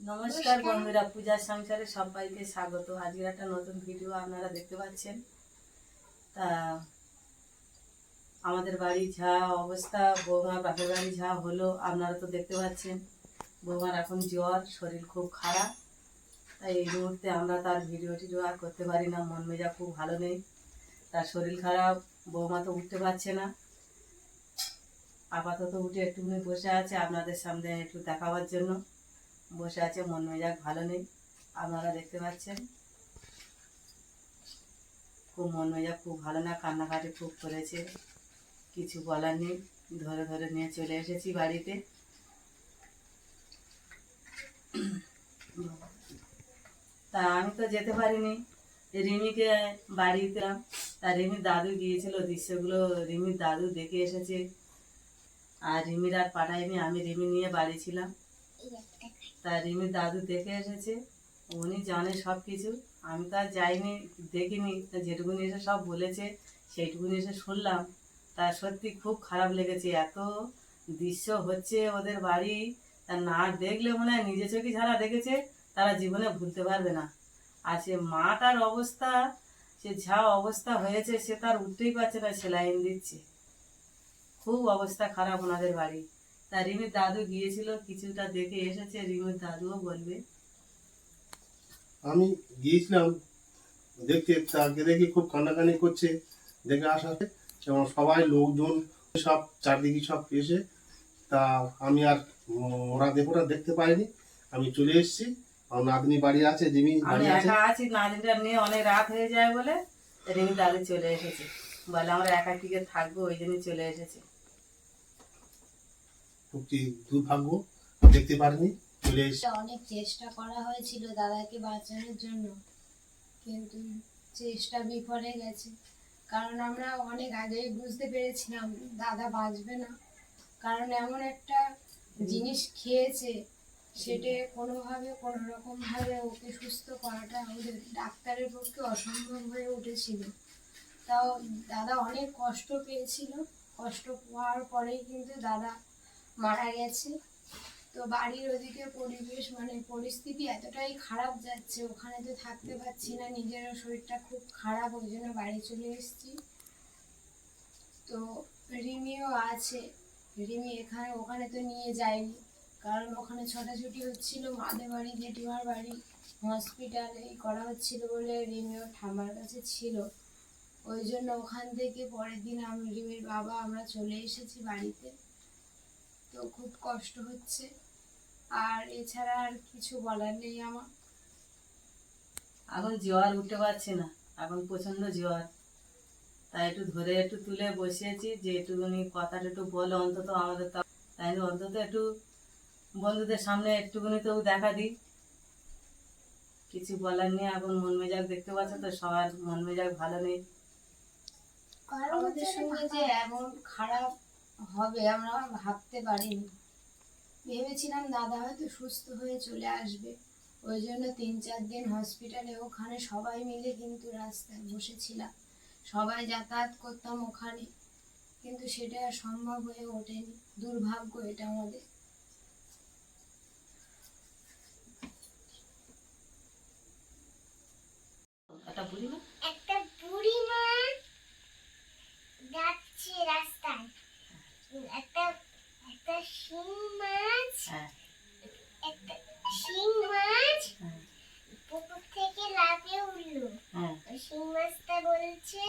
নমস্কার বন্ধুরা পূজার সংসারে সবাইকে স্বাগত। আজকের একটা নতুন ভিডিও আপনারা দেখতে পাচ্ছেন। তা আমাদের বাড়ি যা অবস্থা বৌমার বাপের বাড়ি যা হলো আপনারা তো দেখতে পাচ্ছেন। বৌমার এখন জ্বর শরীর খুব খারাপ। তাই এই মুহূর্তে আমরা তার ভিডিও টিডিও আর করতে পারি না মন মেজা খুব ভালো নেই। তার শরীর খারাপ বৌমা তো উঠতে পারছে না। আপাতত উঠে একটুখানি বসে আছে আপনাদের সামনে একটু দেখাবার জন্য। বসে আছে, মন মেজাজ ভালো নেই। আপনারা দেখতে পাচ্ছেন, খুব মন মেজাজ খুব ভালো না, কান্নাকাটি খুব করেছে। কিছু বলার নেই, ধরে ধরে নিয়ে চলে এসেছি বাড়িতে। তা আমি তো যেতে পারিনি। রিমিকে বাড়িতে, তা রিমির দাদু গিয়েছিল, দৃশ্যগুলো রিমির দাদু দেখে এসেছে। আর রিমির আর পাঠায়নি, আমি রিমি নিয়ে বাড়ি ছিলাম। তা রিমির দাদু দেখে এসেছে, উনি জানে সব কিছু আমি তো আর যাইনি, দেখিনি, তা যেটুকুনি এসে সব বলেছে, সেইটুকুনি এসে শুনলাম। তা সত্যি খুব খারাপ লেগেছে, এত দৃশ্য হচ্ছে ওদের বাড়ি। তা না দেখলে মনে হয় নিজে চোখে যারা দেখেছে, তারা জীবনে ভুলতে পারবে না। আর সে মাটার অবস্থা, সে যা অবস্থা হয়েছে, সে তার উঠতেই পারছে না, সেলাইন দিচ্ছে। খুব অবস্থা খারাপ ওনাদের বাড়ি। তা রিমির দাদু গিয়েছিল কিছুটা দেখে এসেছে রিমির দাদুও বলবে। আমি গিয়েছিলাম দেখতে তাকে দেখি খুব কান্নাকানি করছে দেখে আসাতে এবং সবাই লোকজন সব চারদিকে সব এসে তা আমি আর ওরা দেহটা দেখতে পাইনি। আমি চলে এসেছি আমার নাতনি বাড়ি আছে জিমি বাড়ি আছে। একা আছি নাদিনটা নিয়ে অনেক রাত হয়ে যায় বলে রিমি দাদু চলে এসেছে। বলে আমরা একা টিকে থাকব ওই জন্য চলে এসেছে। খুব কি- দুর্ভাগ্য, দেখতে পারিনি, চলে অনেক চেষ্টা করা হয়েছিল দাদাকে বাঁচানোর জন্য, কিন্তু চেষ্টা বিফলে গেছে। কারণ আমরা অনেক আগেই বুঝতে পেরেছিলাম, দাদা বাঁচবে না। কারণ এমন একটা জিনিস খেয়েছে, সেটা কোনোভাবে কোনো রকমভাবে ওকে সুস্থ করাটা আমাদের ডাক্তারের পক্ষে অসম্ভব হয়ে উঠেছিল। তাও দাদা অনেক কষ্ট পেয়েছিল, কষ্ট পাওয়ার পরেই কিন্তু দাদা মারা গেছে। তো বাড়ির ওদিকে পরিবেশ মানে পরিস্থিতি এতটাই খারাপ যাচ্ছে, ওখানে তো থাকতে পারছি না, নিজেরও শরীরটা খুব খারাপ, ওই জন্য বাড়ি চলে এসেছি। তো রিমিও আছে, রিমি এখানে, ওখানে তো নিয়ে যায়নি, কারণ ওখানে ছোটাছুটি হচ্ছিল, মাদের বাড়ি, জেঠিমার বাড়ি হসপিটালে করা হচ্ছিল বলে রিমিও ঠাম্মার কাছে ছিল। ওই জন্য ওখান থেকে পরের দিন আমি, রিমির বাবা, আমরা চলে এসেছি বাড়িতে। তো খুব কষ্ট হচ্ছে। আর এছাড়া আর কিছু বলার নেই আমার। এখন জ্বর উঠতে পারছে না এখন প্রচণ্ড জ্বর তাই একটু ধরে একটু তুলে বসিয়েছি যে একটুখানি কথাটা একটু বলে অন্তত আমাদের তো তাই অন্তত একটু বন্ধুদের সামনে একটুখানি তো দেখা দিই। কিছু বলার নেই এখন মন মেজাজ দেখতে পাচ্ছ তো সবার মন মেজাজ ভালো নেই। আমাদের সঙ্গে যে এমন খারাপ হবে, আমরা ভাবতে পারিনি। ভেবেছিলাম দাদা হয়তো সুস্থ হয়ে চলে আসবে। ওই জন্য তিন চার দিন হসপিটালে ওখানে সবাই মিলে কিন্তু রাস্তায় বসেছিলাম। সবাই যাতায়াত করতাম ওখানে। কিন্তু সেটা আর সম্ভব হয়ে ওঠেনি। দুর্ভাগ্য এটা আমাদের। একটা বুড়ি না একটা বুড়ি মা যাচ্ছে রাস্তায় একটা একটা শিং মাছ হ্যাঁ একটা শিং মাছ হ্যাঁ পুকুর থেকে লাফিয়ে উঠল হ্যাঁ ওই শিং মাছটা বলছে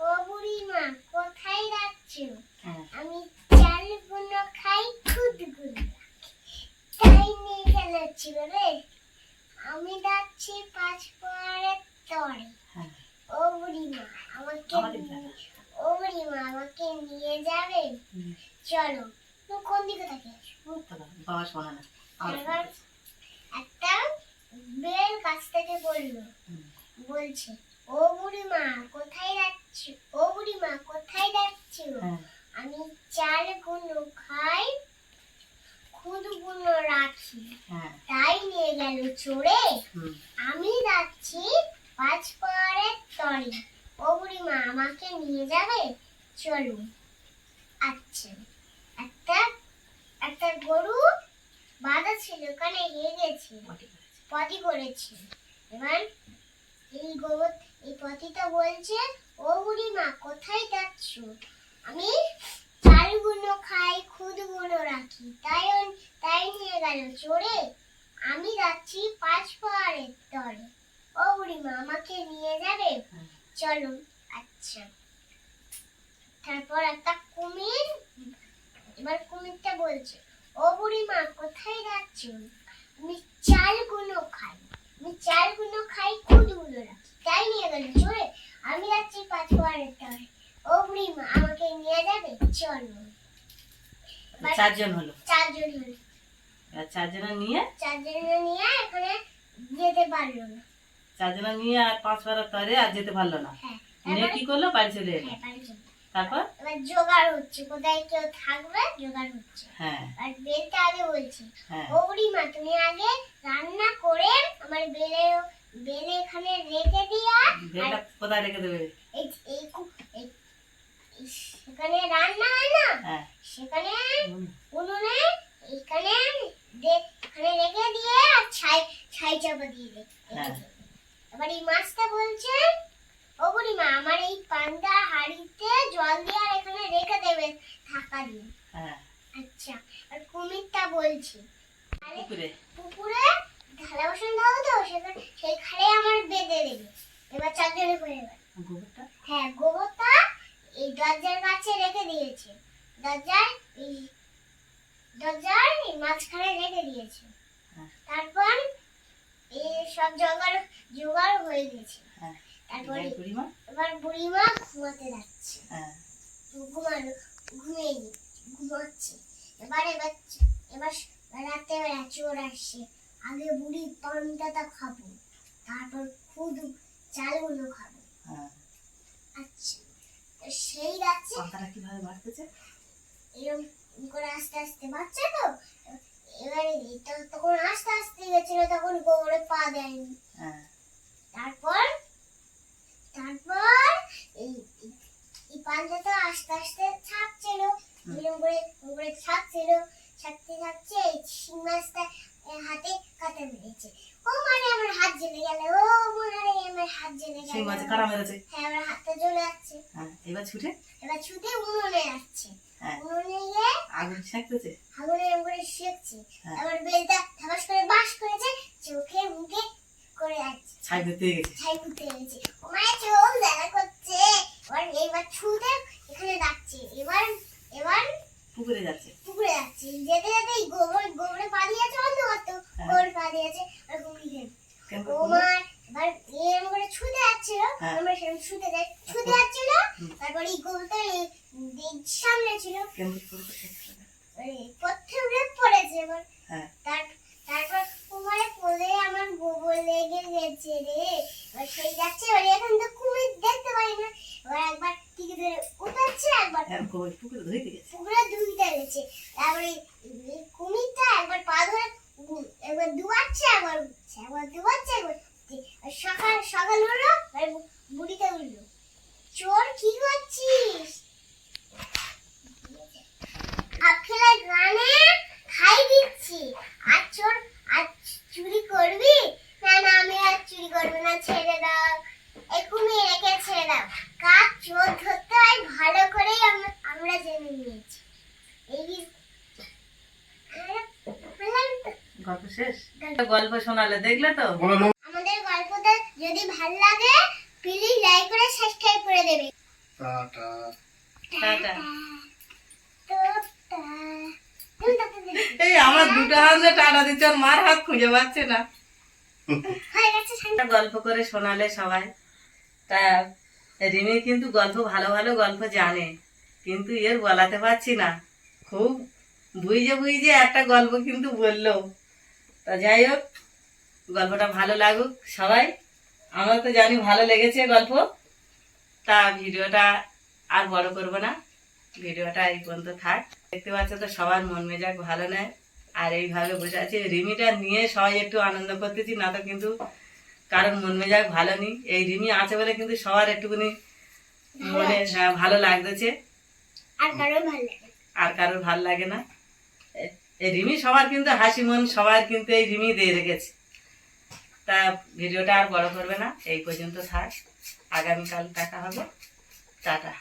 ও বুড়ি মা কোথায় যাচ্ছ হ্যাঁ আমি চালগুলো খাই খুদগুলো তাই নিয়ে চালাচ্ছিল রে আমি যাচ্ছি পাঁচ পাড়ের তরে হ্যাঁ ও বুড়িমা আমাকে আমাদের নিয়ে- ও বুড়িমা আমাকে নিয়ে যাবে হুম। চলো তুমি কোন দিকে থাকিস বাবা শোনা না। এবার একটা বেল কাছ থেকে বলল। বলছে ও বুড়িমা কোথায় যাচ্ছ? ও বুড়িমা কোথায় যাচ্ছ? হ্যাঁ। আমি চালগুলো খাই রাখি। হ্যাঁ। তাই নিয়ে গেল চড়ে আমি যাচ্ছি পাঁচ পাহাড়ের তরে ও বুড়িমা আমাকে নিয়ে যাবে? চলুন। আচ্ছা। একটা একটা গরু বাধা ছিল ওখানে হেরে গেছে। পটি করেছে। এবার এই গোবর এই পতিটা বলছে ও বুড়ি মা কোথায় যাচ্ছ? আমি চালগুলো খাই খুদগুলো রাখি। তাই তাই নিয়ে গেল চোরে আমি যাচ্ছি পাঁচ পাহাড়ের তরে ও বুড়ি মা আমাকে নিয়ে যাবে? চলো আচ্ছা। তারপর একটা এবার কুমিরটা বলছে ও বুড়ি মা কোথায় যাচ্ছ? আমি চালগুলো খাই। আমি চালগুলো খাই খুদগুলো রাখি তাই নিয়ে গেল চলে। আমি যাচ্ছি পাহাড়ের তরে ও বুড়ি মা আমাকে নিয়ে যাবে? চলো। চারজন হলো। চারজন হলো। চারজনে নিয়ে? চারজন নিয়ে এখানে যেতে পারল না। চারজনে নিয়ে আর পাঁচ বারের তরে আর যেতে পারল না। হ্যাঁ নিয়ে কি করল? বাড়ি চলে এলো। হ্যাঁ। তারপর? এবার জোগাড় হচ্ছে কোথায় কেউ থাকবে জোগাড় হচ্ছে। হ্যাঁ। আর বেলটা আগে বলছি ওরি মা তুমি আগে রান্না করে আমার বেলে বেলে এখানে রেখে দিয়া বেলটা কোথায় রেখে দেবে এই এই কু- এই- এই সেখানে রান্না হয় না হ্যাঁ সেখানে হুম, উনুনে এখানে দে- এখানে রেখে দিয়ে আর ছাই ছাই চাপা দিয়ে দে হ্যাঁ। এবার এই মাছটা বলছে ও বুড়িমা আমার এই পান্তা হাড়িতে জল দিয়ে আর এখানে রেখে দেবে ঢাকা হ্যাঁ। আচ্ছা আর কুমিরটা বলছে। পুকুরে? পুকুরে থালা বাসন দাও তো সেখানে সেই খালে আমার বেঁধে দেবে। এবার চারজনে করে এবার। গোবরটা? হ্যাঁ গোবরটা এই দরজার কাছে রেখে দিয়েছে। দরজার এই দরজার মাঝখানে রেখে দিয়েছে। হ্যাঁ। তারপর এই সব জোগাড় জোগাড় হয়ে গেছে। হ্যাঁ। তারপরে এবার বুড়িমা? ঘুমাতে যাচ্ছে। ঘুমানো ঘুমিয়ে ঘুমাচ্ছে। এবার এবার এবার রাত্রেবেলা চোর আসছে। আগে বুড়ি পান্তাটা খাব তারপর খুদ চালগুলো খাব। হ্যাঁ। আচ্ছা সেই রাত্রে পাখাটা কীভাবে বাড়তেছে? এরকম করে আস্তে আস্তে বাচ্চা তো এবারে তখন আস্তে আস্তে গেছিল তখন গোবরে পা দেয়নি। হ্যাঁ। তারপর এই এই- এই পান্তাটা আস্তে আস্তে ছাড়ছিল এরকম করে ছাড়ছিল ছাড়তে ছাড়তে এই শিং মাছটা হাতে কাটা মেরেছে। ও মানে আমার হাত জ্বলে গেল ও মানে আমার হাত জ্বলে গেল। মাঝে কারা মেরেছে? হ্যাঁ আমার হাতটা জ্বলে যাচ্ছে। হ্যাঁ এবার ছুটে? এবার ছুটে উনুনে যাচ্ছে। হ্যাঁ। উনুনে গিয়ে আগুন শেখতেছে? আগুনে এরকম করে শেখছে। হ্যাঁ। বেলটা ধাবাস করে বাস করেছে চোখে মুখে করে যাচ্ছে। ছাই ধরতে গেছে। ছাই করতে গেছে ও মায়ের চোখ দেখা করছে এবার এইবার ছুটে এখানে ডাকছে এবার এবার পুকুরে যাচ্ছে। পুকুরে যাচ্ছে। যেতে যেতে গোবর গোবরে পা দিয়েছে অন্য কত। গোবর পা দিয়েছে আর কুমির এবার এরকম করে ছুটে যাচ্ছিল। হ্যাঁ। আমরা সেরকম ছুটে যাই ছুটে যাচ্ছিল। তারপর এই গোবরটা সামনে ছিল। পড়েছে এবার। হ্যাঁ। তার তারপর কুমারে পড়ে আমার গোবর লেগে গেছে রে। এবার সেই যাচ্ছে এবার এখন তো কুমির দেখতে পাই না। এবার একবার টিকে ধরে উঠাচ্ছে একবার হ্যাঁ পুকুরে ধরতে গেছে পুকুরে দুইটা গেছে তারপরে এই কুমিরটা একবার পা ধরে উম, একবার দুয়াচ্ছে একবার উঠছে একবার দুয়াচ্ছে একবার উঠছে। আর সকাল হলো উঠল। চোর কি করছিস? আখেলা গানে খাই দিচ্ছি। আর চোর আর চুরি করবি? না না আমি আর চুরি করব না ছেড়ে দাও। রেখে ছেড়ে দাও। কাজ চোর ধরতে হয় ভালো করেই আমরা জেনে নিয়েছি। এই গল্প শেষ? গল্প শোনালে দেখলে তো? যদি ভালো লাগে প্লিজ লাইক করে সাবস্ক্রাইব করে দেবে। টাটা। টাটা। এই আমার দুটো হাত যে টাটা দিচ্ছে ওর মার হাত খুঁজে পাচ্ছে না। হয়ে গেছে শান্তি। একটা গল্প করে শোনালে সবাই। তা রিমি কিন্তু গল্প ভালো ভালো গল্প জানে কিন্তু এর বলাতে পারছি না। খুব বুঝে বুঝে একটা গল্প কিন্তু বলল। তা যাই হোক গল্পটা ভালো লাগুক সবাই। আমার তো জানি ভালো লেগেছে গল্প। তা ভিডিওটা আর বড় করব না। ভিডিওটা এই পর্যন্ত থাক। দেখতে পাচ্ছ তো সবার মন মেজাজ ভালো নেয় আর এইভাবে বসে আছে। রিমিটা নিয়ে সবাই একটু আনন্দ করতেছি না তো কিন্তু কারণ মন মেজাজ ভালো নেই। এই রিমি আছে বলে কিন্তু সবার একটুখানি মনে হ্যাঁ, ভালো লাগতেছে। আর কারও ভালো লাগে আর কারোর ভালো লাগে না। এই রিমি সবার কিন্তু হাসি মন সবার কিন্তু এই রিমি দিয়ে রেখেছে। তা ভিডিওটা আর বড় করবে না এই পর্যন্ত থাক। আগামীকাল দেখা হবে। টাটা।